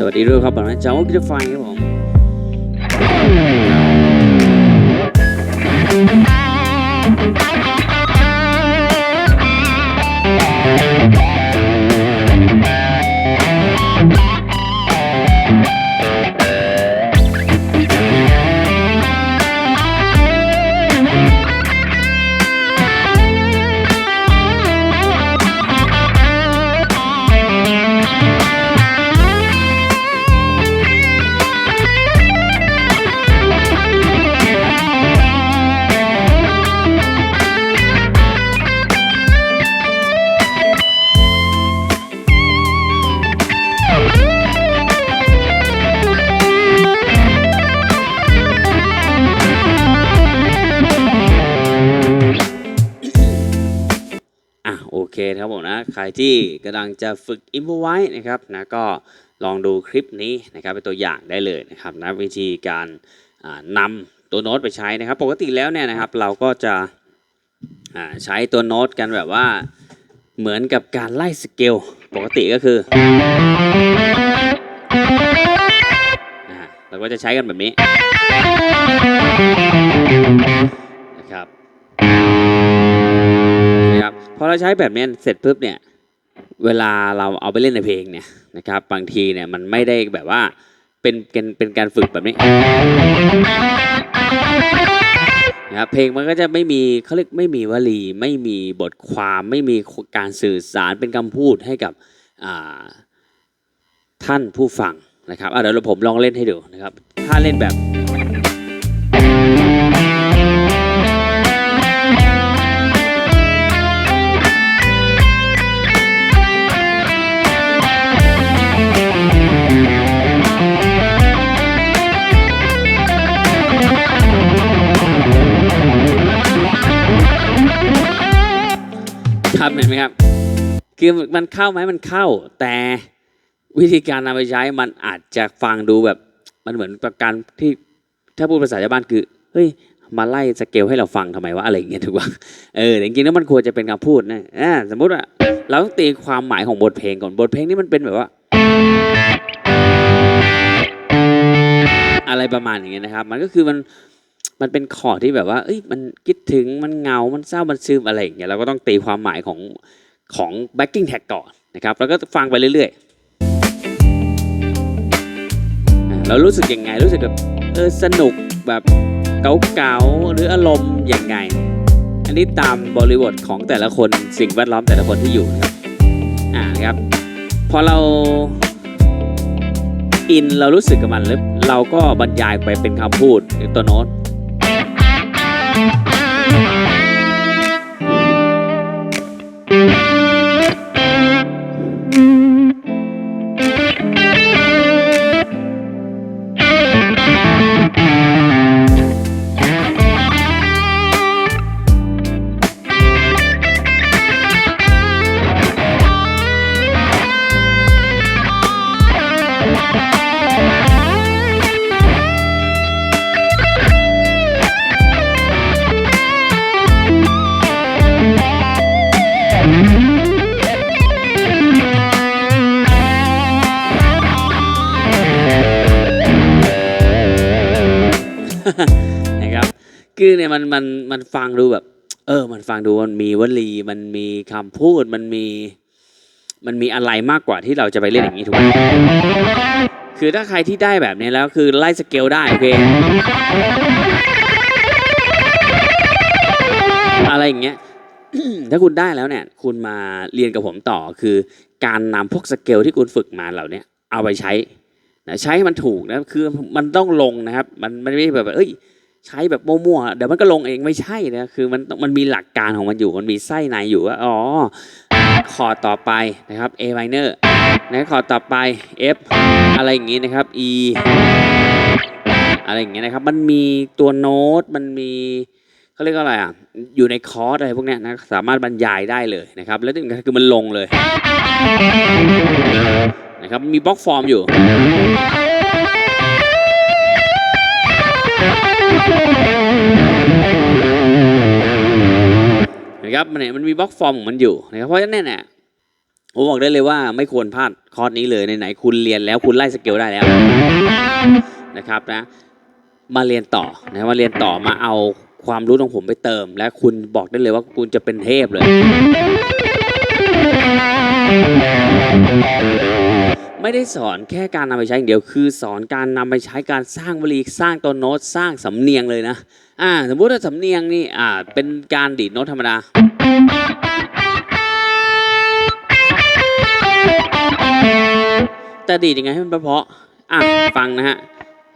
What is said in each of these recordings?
สวัสดีด้วยครับผมนะจาวกิจไฟครับผมอะ นะครับผมนะ ใครที่กำลังจะฝึกอิมพไว้นะครับนะก็ลองดูคลิปนี้นะครับเป็นตัวอย่างได้เลยนะครับนะวิธีการนำตัวโน้ตไปใช้นะครับ ปกติแล้วเนี่ยนะครับเราก็จะใช้ตัวโน้ตกันแบบว่าเหมือนกับการไล่สเกลปกติก็คือเราก็จะใช้กันแบบนี้นะครับ พอเราใช้แบบนี้เสร็จปุ๊บเนี่ยเวลาเราเอาไปเล่นในเพลงเนี่ยนะครับบางทีเนี่ยมันไม่ได้แบบว่าเป็นเป็นเป็นการฝึกแบบนี้นะครับเพลงมันก็จะไม่มีเขาเรียกไม่มีวลี ไม่มีบทความไม่มีการสื่อสารเป็นคำพูดให้กับท่านผู้ฟังนะครับเดี๋ยวผมลองเล่นให้ดูนะครับ ถ้าเล่นแบบ ครับเห็นไหมครับ คือมันเข้าไหมมันเข้า แต่วิธีการนำไปใช้มันอาจจะฟังดูแบบ มันเหมือนกับการที่ถ้าพูดภาษาชาวบ้านคือเฮ้ยมาไล่สเกลให้เราฟังทำไมวะอะไรอย่างเงี้ยถูกป่ะเออจริงๆแล้วมันควรจะเป็นคำพูดนะอ่าสมมุติว่าเราต้องตีความหมายของบทเพลงก่อนบทเพลงนี่มันเป็นแบบว่า อะไรประมาณอย่างเงี้ยนะครับ มันก็คือมัน มันเป็นคอร์ดที่แบบว่าเอ้ยมันคิดถึงมันเงา มันเศร้ามันซึมอะไรอย่างเงี้ยเราก็ต้องตีความหมายของของ backing tag ก่อนนะครับแล้วก็ฟังไปเรื่อยๆอ่าเรารู้สึกยังไงรู้สึกแบบเออสนุกแบบเก๋าๆหรืออารมณ์ยังไง อันนี้ตามบริบทของแต่ละคนสิ่งแวดล้อมแต่ละคนที่อยู่นะครับอ่าครับพอเราอินเรารู้สึกกับมันแล้วเราก็บรรยายไปเป็นคำพูดหรือตัวโน้ต อเนี่ยมันมันมันฟังดูแบบ เออ มันฟังดูมันมีวลี มันมีคำพูดมันมี มันมีอะไรมากกว่าที่เราจะไปเล่นอย่างนี้ถูกไหมคือถ้าใครที่ได้แบบนี้แล้วคือไล่สเกลได้โอเคอะไรอย่างเงี้ยถ้าคุณได้แล้วเนี่ย คุณมาเรียนกับผมต่อคือ การนำพวกสเกลที่คุณฝึกมาเหล่านี้เอาไปใช้นะใช้ให้มันถูกนะคือมันต้องลงนะครับ มันมันไม่แบบเอ้ย ใช้แบบมั่วๆเดี๋ยวมันก็ลงเองไม่ใช่นะคือมันมันมีหลักการของมันอยู่มันมีไส้ในอยู่ว่าอ๋อคอร์ดต่อไปนะครับ A minor นะคอร์ดต่อไป F อะไรอย่างงี้นะครับ E อะไรอย่างเงี้ยนะครับ มันมีตัวโน้ตมันมีเขาเรียกว่าอะไรอะอยู่ในคอร์สอะไรพวกเนี้ยนะสามารถบรรยายได้เลยนะครับ แล้วที่สำคัญคือมันลงเลยนะครับมีบล็อกฟอร์มอยู่ นะครับมันเนี่ยมันมีบล็อกฟอร์มของมันอยู่นะครับเพราะฉะนั้นเนี่ยผมบอกได้เลยว่าไม่ควรพลาดคอร์สนี้เลยไหนๆคุณเรียนแล้วคุณไล่สเกลได้แล้วนะครับนะมาเรียนต่อนะมาเรียนต่อมาเอาความรู้ของผมไปเติม และคุณบอกได้เลยว่าคุณจะเป็นเทพเลย ไม่ได้สอนแค่การนำไปใช้อย่างเดียวคือ สอนการนำไปใช้การสร้างวลีสร้างตัวโน้ตสร้างสำเนียงเลยนะอ่าสมมติว่าสำเนียงนี่อ่าเป็นการดีดโน้ตธรรมดา แต่ดีดยังไงให้มันเพาะอะฟังนะฮะ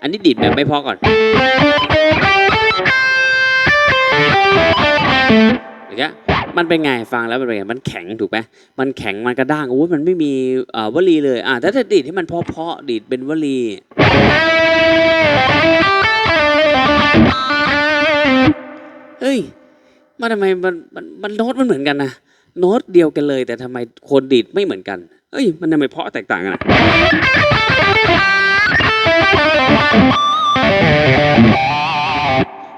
อันนี้ดีดแบบไม่เพาะก่อนอย่างเงี้ย มันเป็นไงฟังแล้วมันเป็นไงมันแข็งถูกไหมมันแข็งมันกระด้างโอ้ยมันไม่มีเอ่อวลีเลยอะแต่ถ้าดีดให้มันเพาะๆดีดเป็นวลีเฮ้ยมันทำไมมันมันมันโน้ตมันเหมือนกันนะโน้ตเดียวกันเลย แต่ทำไมคนดีดไม่เหมือนกันเอ้ยมันทำไมเพาะแตกต่างกันอะ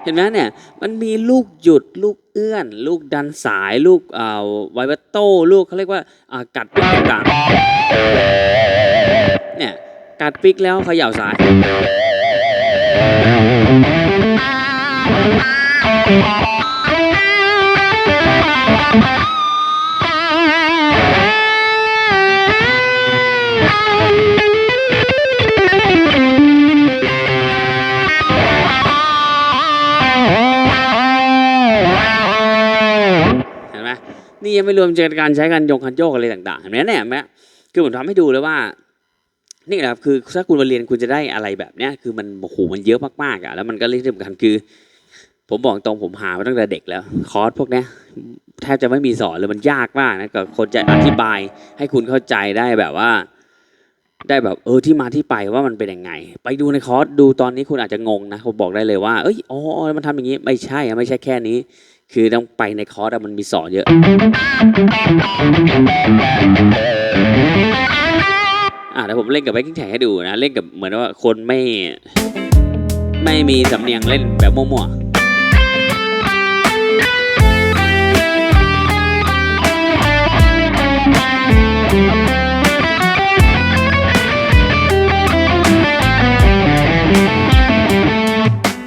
เห็นไหมเนี่ยมันมีลูกหยุดลูกเอื้อน ลูกดันสาย ลูกเอ่อไวเบโต้ลูกเขาเรียกว่าอ่ากัดปิกต่างเนี่ยกัดปิกแล้วเขย่าสายเนี่ยังไม่รวมเจอการใช้การยงคันโยกอะไรต่างๆเห็นไหมเนี่ยเห็นไหมคือผมทำให้ดูเลยว่า นี่แหละครับคือถ้าคุณมาเรียนคุณจะได้อะไรแบบเนี้ยคือมันโอ้โหมันเยอะมากๆอะแล้วมันก็เรื่องสำคัญคือ ผมบอกตรงผมหามาตั้งแต่เด็กแล้ว คอร์สพวกเนี้ยแทบจะไม่มีสอนเลยมันยากมากนะกับคนจะอธิบายให้คุณเข้าใจได้แบบว่า ได้แบบเออที่มาที่ไปว่ามันเป็นยังไง ไปดูในคอร์สดูตอนนี้คุณอาจจะงงนะผมบอกได้เลยว่า เอ้ยอ๋อมันทำอย่างนี้ไม่ใช่ไม่ใช่แค่นี้ คือต้องไปในคอร์สอะมันมีสอนเยอะ อ่าเดี๋ยวผมเล่นกับแบ็กกิ้งแท็กให้ดูนะ เล่นกับเหมือนว่าคนไม่ ไม่มีสำเนียงเล่นแบบมั่วๆ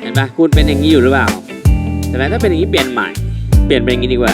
เห็นปะคุณเป็นอย่างนี้อยู่หรือเปล่า แต่ถ้าเป็นอย่างนี้เปลี่ยนใหม่ เปลี่ยนเป็นอย่างนี้ดีกว่า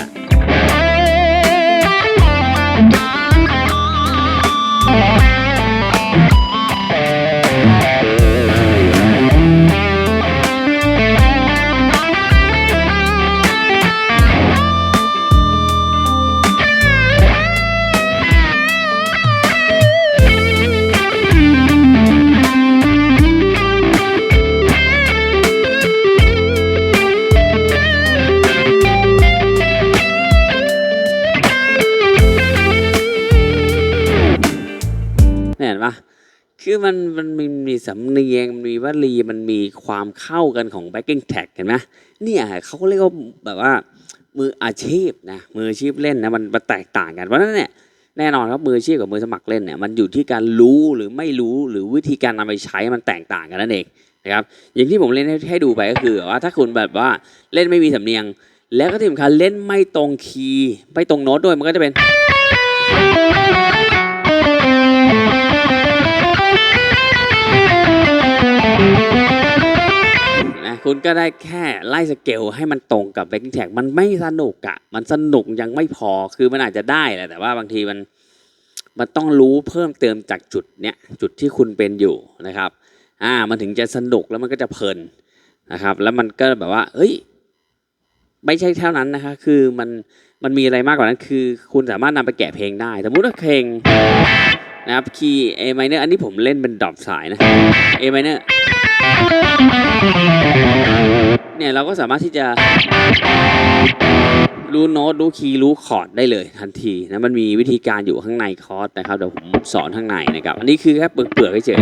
คือมันมันมีมีสำเนียงมันมีวลีมันมีความเข้ากันของ backing tag เห็นไหมเนี่ยเขาเรียกว่าแบบว่ามืออาชีพนะมืออาชีพเล่นนะมันมันแตกต่างกันเพราะฉะนั้นเนี่ยแน่นอนครับมืออาชีพกับมือสมัครเล่นเนี่ยมันอยู่ที่การรู้หรือไม่รู้หรือวิธีการนำไปใช้มันแตกต่างกันนั่นเองนะครับอย่างที่ผมเล่นให้ให้ดูไปก็คือว่าถ้าคุณแบบว่าเล่นไม่มีสำเนียง แล้วก็ที่สำคัญเล่นไม่ตรงคีย์ไม่ตรงโน้ตด้วยมันก็จะเป็น คุณก็ได้แค่ไล่สเกลให้มันตรงกับ backing tag มันไม่สนุกอะมันสนุกยังไม่พอคือมันอาจจะได้แหละแต่ว่าบางทีมันมันต้องรู้เพิ่มเติมจากจุดเนี้ยจุดที่คุณเป็นอยู่นะครับอ่ามันถึงจะสนุกแล้วมันก็จะเพลินนะครับ แล้วมันก็แบบว่าเฮ้ยไม่ใช่เท่านั้นนะคะ คือมันมันมีอะไรมากกว่านั้น คือ คุณสามารถนำไปแกะเพลงได้ สมมติว่าเพลงนะครับคีย์ A minor อันนี้ผมเล่นเป็นดรอปสายนะ A minor เนี่ยเราก็สามารถที่จะรู้โน้ตรู้คีย์รู้คอร์ดได้เลยทันทีนะมันมีวิธีการอยู่ข้างในคอร์ดนะครับเดี๋ยวผมสอนข้างในนะครับ อันนี้คือแค่เปลือกเปลือกเฉย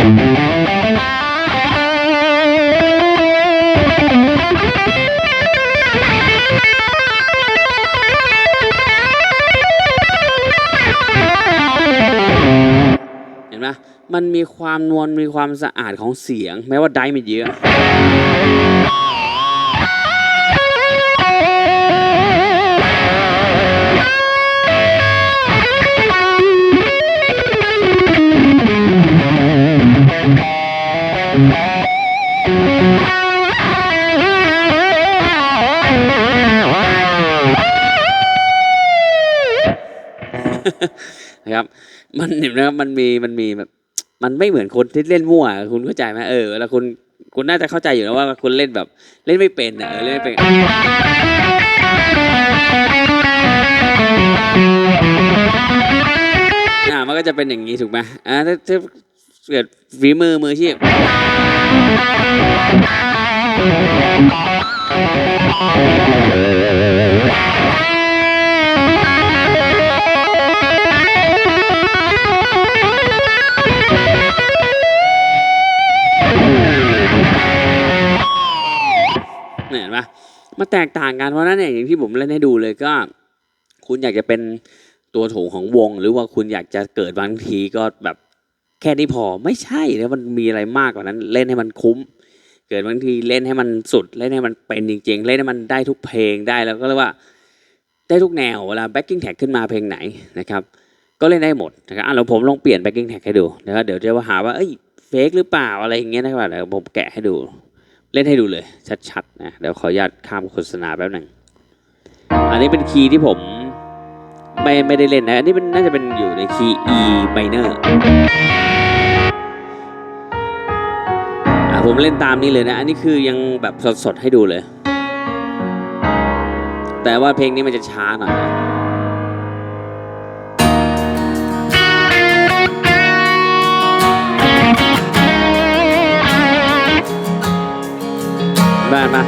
มันมีความนวลมีความสะอาดของเสียง แม้ว่าได้ม่เยอะ นะครับ มันเห็นไหมครับมันมีมันมีแบบ มันไม่เหมือนคนที่เล่นมั่ว คุณเข้าใจไหมเออแล้วคุณคุณน่าจะเข้าใจอยู่นะว่าคุณเล่นแบบเล่นไม่เป็นอะเออเล่นไม่เป็นอ่ามันก็จะเป็นอย่างนี้ถูกไหมอ่าถ้าถ้าเกิดฝีมือมืออาชีพเมาแตกต่างกันเพราะนั้นเนี่ยอย่างที่ผมเล่นให้ดูเลยก็ คุณอยากจะเป็นตัวโถงของวง หรือว่าคุณอยากจะเกิดบางทีก็แบบแค่นี้พอไม่ใช่นะมันมีอะไรมากกว่านั้น เล่นให้มันคุ้ม เกิดบางทีเล่นให้มันสุด เล่นให้มันเป็นจริงๆ เล่นให้มันได้ทุกเพลงได้แล้วก็เรียกว่าได้ทุกแนวเวลา backing tag ขึ้นมาเพลงไหนนะครับก็เล่นได้หมดนะครับอะเราผมลองเปลี่ยน backing tag ให้ดูนะครับเดี๋ยวจะว่าหาว่าเอ้ยเฟกหรือเปล่าอะไรอย่างเงี้ยนะครับเดี๋ยวผมแกะให้ดู เล่นให้ดูเลยชัดๆนะเดี๋ยวขออนุญาตข้ามโฆษณาแป๊บหนึ่งอันนี้เป็นคีย์ที่ผมไม่ไม่ได้เล่นนะ อันนี้มันน่าจะเป็นอยู่ในคีย์ E minor อะผมเล่นตามนี้เลยนะ อันนี้คือยังแบบสดๆให้ดูเลย แต่ว่าเพลงนี้มันจะช้าหน่อย นะ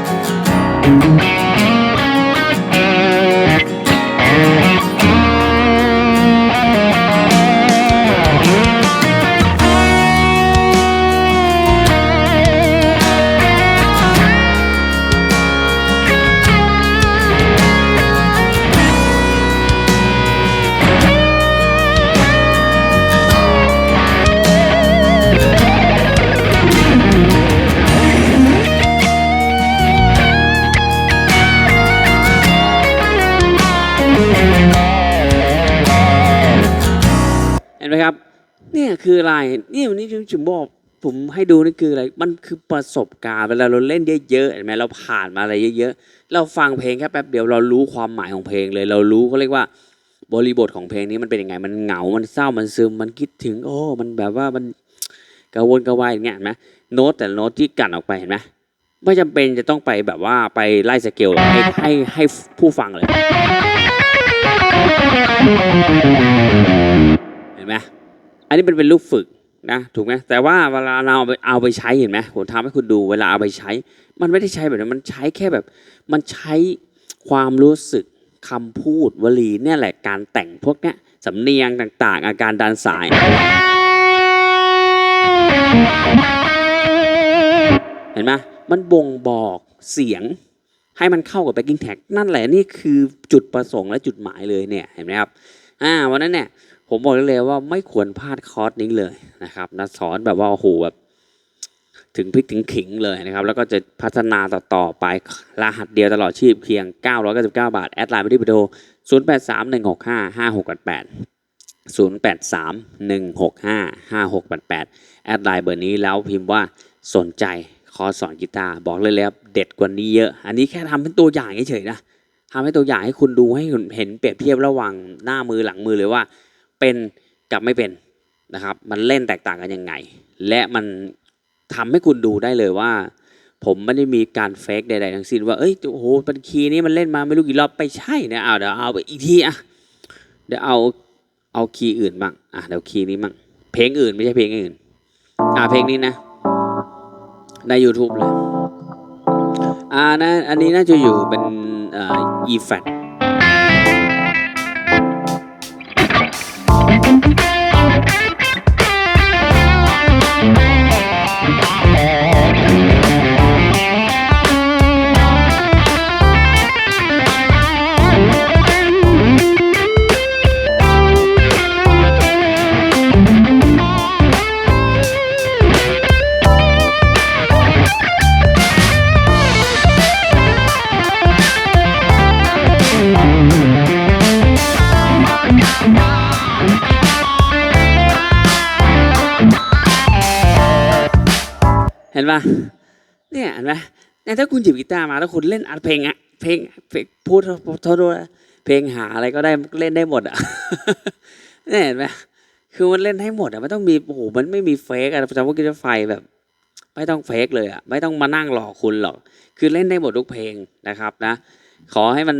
อะไรเนี่ยวันนี้ผมบอกผมให้ดูนี่คืออะไร มันคือประสบการณ์เวลาเราเล่นเยอะๆเห็นไหมเราผ่านมาอะไรเยอะๆ เราฟังเพลงแค่แป๊บเดียวเรารู้ความหมายของเพลงเลย เรารู้เขาเรียกว่า บริบทของเพลงนี้มันเป็นยังไง มันเหงา มันเศร้า มันซึม มันคิดถึง โอ้ มันแบบว่ามันกระวนกระวายอย่างเงี้ยเห็นไหมโน้ตแต่โน้ตที่กันออกไปเห็นไหมไม่จำเป็นจะต้องไปแบบว่าไปไล่สเกลให้ให้ให้ผู้ฟังเลย เห็นไหม อันนี้เป็นเป็นลูกฝึกนะถูกไหมแต่ว่าเวลาเราเอาไปเอาไปใช้เห็นไหมผมทำให้คุณดูเวลาเอาไปใช้ มันไม่ได้ใช้แบบนั้นมันใช้แค่แบบ มันใช้ความรู้สึกคำพูดวลีเนี่ยแหละการแต่งพวกเนี้ยสำเนียงต่าง ๆ อาการดันสาย เห็นไหมมันบ่งบอกเสียงให้มันเข้ากับ backing tag นั่นแหละนี่คือจุดประสงค์และจุดหมายเลยเนี่ยเห็นไหมครับอ่าวันนั้นเนี่ย ผมบอกได้เลยว่าไม่ควรพลาดคอร์สนี้เลยนะครับนะสอนแบบว่าโอ้โหแบบถึงพริกถึงขิงเลยนะครับ แล้วก็จะพัฒนาต่อๆไปรหัสเดียวตลอดชีพเพียง 999 บาท แอดไลน์ไปที่เบอร์โทร0831655688 0831655688 แอดไลน์เบอร์นี้แล้วพิมพ์ว่าสนใจคอสอนกีตาร์บอกเลยแล้วเด็ดกว่านี้เยอะ อันนี้แค่ทำเป็นตัวอย่างเฉยๆนะทำให้ตัวอย่างให้คุณดูให้เห็นเปรียบเทียบระหว่างหน้ามือหลังมือเลยว่า เป็นกับไม่เป็นนะครับ มันเล่นแตกต่างกันยังไง และมันทำให้คุณดูได้เลยว่า ผมไม่ได้มีการเฟกใดๆทั้งสิ้นว่าเอ้ยโอ้โหเป็นคีย์นี้มันเล่นมาไม่รู้กี่รอบไปใช่เนี่ยเอาเดี๋ยวเอาไปอีกทีอะเดี๋ยวเอาเอาคีย์อื่นบ้างอะเดี๋ยวคีย์นี้บ้างเพลงอื่นไม่ใช่เพลงอื่นอะเพลงนี้นะ ใน YouTube เลยอ่านะอันนี้น่าจะอยู่เป็นอ่อ E flat ปะเนี่ยเห็นไหมเนี่ยถ้าคุณหยิบกีตาร์มาแล้วคุณเล่นอัดเพลงอะเพลงพูดโทษโทษนะเพลงหาอะไรก็ได้เล่นได้หมดอะเนี่ยเห็นไหมคือมันเล่นให้หมดอะไม่ต้องมีโอ้โหมันไม่มีเฟกอะจำว่ากิจไฟแบบ ไม่ต้องเฟกเลยอะไม่ต้องมานั่งหลอกคุณหรอก คือเล่นได้หมดทุกเพลงนะครับนะ ขอให้มัน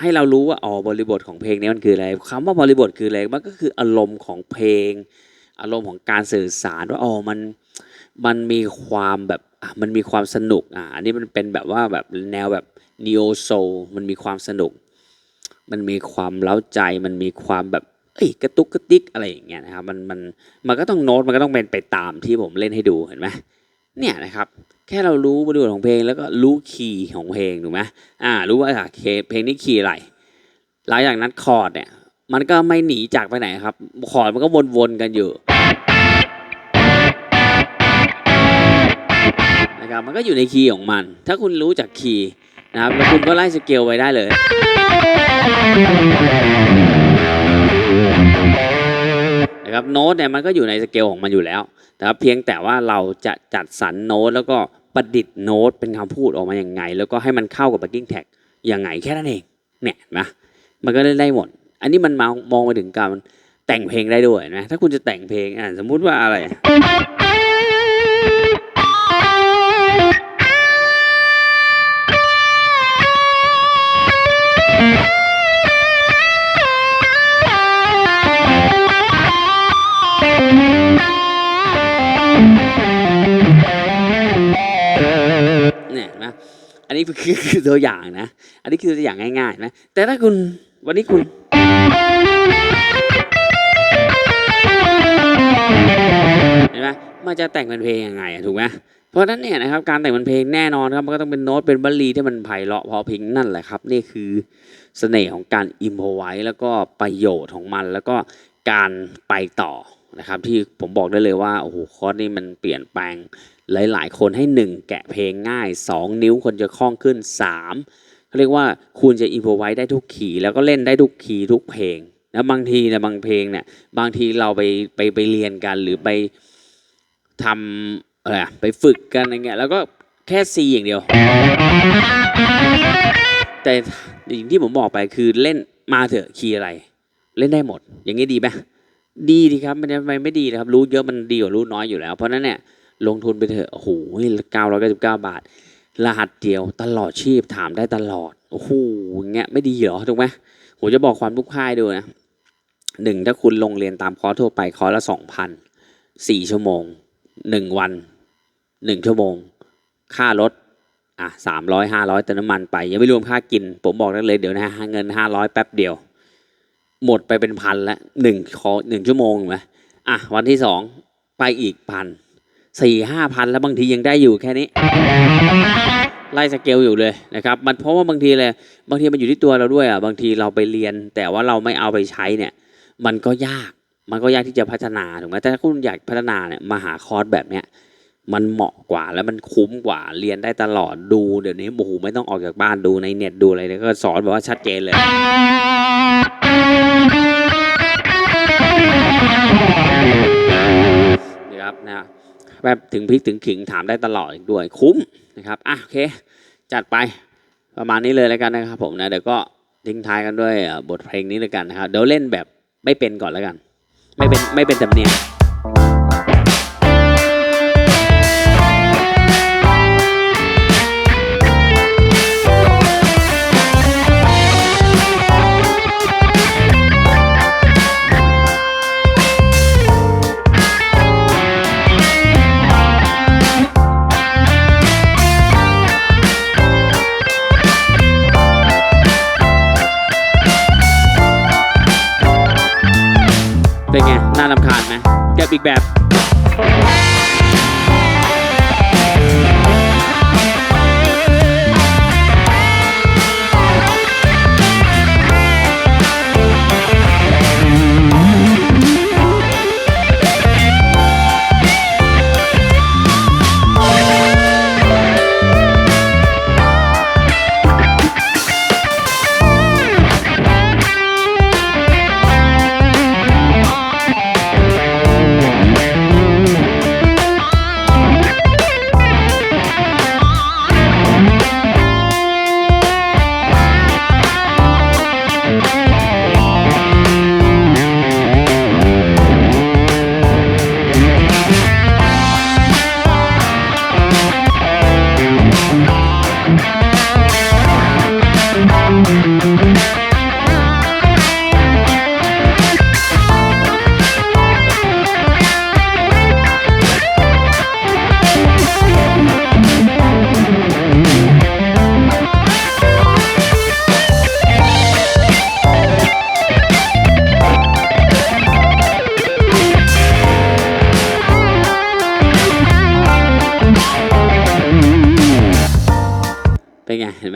ให้เรารู้ว่าอ๋อบริบทของเพลงนี้มันคืออะไรคำว่าบริบทคืออะไรมันก็คืออารมณ์ของเพลง อารมณ์ของการสื่อสารว่าอ๋อมัน มันมีความแบบอะมันมีความสนุกอะอันนี้มันเป็นแบบว่าแบบแนวแบบน o โอโซมันมีความสนุก มันมีความเล้าใจมันมีความแบบเอ้ยกระตุกกระติกอะไรอย่างเงี้ยนะครับมันมันมันก็ต้องโน้ตมันก็ต้องเป็นไปตามที่ผมเล่นให้ดูเห็นไหมเนี่ยนะครับแค่เรารู้บริบทของเพลงแล้วก็รู้คีย์ของเพลงถูกไหมอ่ารู้ว่าอะเคเพลงนี้คีย์อะไรหลังจากนั้นคอร์ดเนี่ยมันก็ไม่หนีจากไปไหนครับคอร์ดมันก็วนๆกันอยู่ นะครับมันก็อยู่ในคีย์ของมัน ถ้าคุณรู้จากคีย์นะครับแล้วคุณก็ไล่สเกลไว้ได้เลย นะครับโน้ตเนี่ยมันก็อยู่ในสเกลของมันอยู่แล้วนะครับเพียงแต่ว่าเราจะจัดสรรโน้ตแล้วก็ประดิษฐ์โน้ตเป็นคำพูดออกมาอย่างไง แล้วก็ให้มันเข้ากับ backing tag ยังไงแค่นั้นเองเนี่ยนะมันก็เล่นได้หมด อันนี้มันมองมองไปถึงการแต่งเพลงได้ด้วยนะถ้าคุณจะแต่งเพลงอะสมมุติว่าอะไร คือคือตัวอย่างนะ อันนี้คือตัวอย่างง่ายๆนะ แต่ถ้าคุณวันนี้คุณเห็นไหมมันจะแต่งเป็นเพลงยังไงอะถูกไหมเพราะฉะนั้นเนี่ยนะครับการแต่งเป็นเพลงแน่นอนครับมันก็ต้องเป็นโน้ตเป็นบัลลีที่มันไพเราะเพอเพลงนั่นแหละครับ นี่คือเสน่ห์ของการอิมพอไว้แล้วก็ประโยชน์ของมันแล้วก็การไปต่อ นะครับ ที่ผมบอกได้เลยว่าโอ้โหคอร์สนี่มันเปลี่ยนแปลงหลาย ๆ คนให้ 1 แกะเพลงง่าย 2 นิ้วคนจะคล่องขึ้น3เขาเรียกว่าคุณจะอินโฟไว้ได้ทุกขีแล้วก็เล่นได้ทุกขีทุกเพลงแล้วบางทีเนะบางเพลงเนี่ยบางทีเราไปไปไปเรียนกันหรือไปทำอะไรไปฝึกกันอะไรเงี้ยแล้วก็แค่ C อย่างเดียว แต่อย่างที่ผมบอกไปคือเล่นมาเถอะคีย์อะไร เล่นได้หมด อย่างนี้ดีไหม ดีดีครับมันทำไมไม่ดีนะครับรู้เยอะมันดีกว่ารู้น้อยอยู่แล้ว เพราะนั้นเนี่ยลงทุนไปเถอะโอ้โหเก้าร้อยเก้าสิบเก้าบาท รหัสเดียวตลอดชีพถามได้ตลอดโอ้โหอย่างเงี้ยไม่ดีเหรอถูกไหมผมจะบอกความทุกค่ายดูนะหนึ่งถ้าคุณลงเรียนตามคอร์สทั่วไปคอร์สละสองพันสี่ชั่วโมงหนึ่งวันหนึ่งชั่วโมง ค่ารถอะสามร้อยห้าร้อยเติมน้ำมันไป ยังไม่รวมค่ากิน ผมบอกได้เลยเดี๋ยวนะฮะเงินห้าร้อยแป๊บเดียว หมดไปเป็นพันละหนึ่งคอหนึ่งชั่วโมงไหมอะวันที่สองไปอีกพันสี่ห้าพันแล้วบางทียังได้อยู่แค่นี้ ไล่สเกลอยู่เลยนะครับ มันเพราะว่าบางทีเลยบางทีมันอยู่ที่ตัวเราด้วยอะบางทีเราไปเรียน แต่ว่าเราไม่เอาไปใช้เนี่ย มันก็ยากมันก็ยากที่จะพัฒนาถูกไหมแต่ถ้าคุณอยากพัฒนาเนี่ยมาหาคอร์สแบบเนี้ยมันเหมาะกว่าแล้วมันคุ้มกว่าเรียนได้ตลอดดูเดี๋ยวนี้โอ้โหไม่ต้องออกจากบ้านดูในเน็ตดูอะไรเนี่ยก็สอนแบบว่าชัดเจนเลย นะแบบถึงพริกถึงขิงถามได้ตลอดด้วยคุ้มนะครับอะโอเค จัดไปประมาณนี้เลยแล้วกันนะครับผมนะเดี๋ยวก็ทิ้งท้ายกันด้วยบทเพลงนี้แล้วกันนะครับเดี๋ยวเล่นแบบไม่เป็นก่อนแล้วกัน ไม่เป็นไม่เป็นสำเนียง แบบ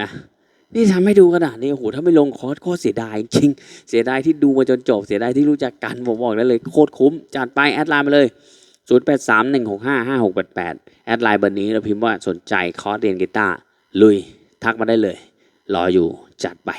ไหมนี่ทำให้ดูขนาดนี้โอ้โหถ้าไม่ลงคอร์สโคตรเสียดายจริงเสียดายที่ดูมาจนจบเสียดายที่รู้จักกันผมบอกได้เลยโคตรคุ้มจัดไปแอดไลน์มาเลย 0 8 3 1 6 5 5 6 8 8 แอดไลน์เบอร์นี้เราพิมพ์ว่าสนใจคอร์สเรียนกีตาร์ลุยทักมาได้เลย รออยู่จัดไป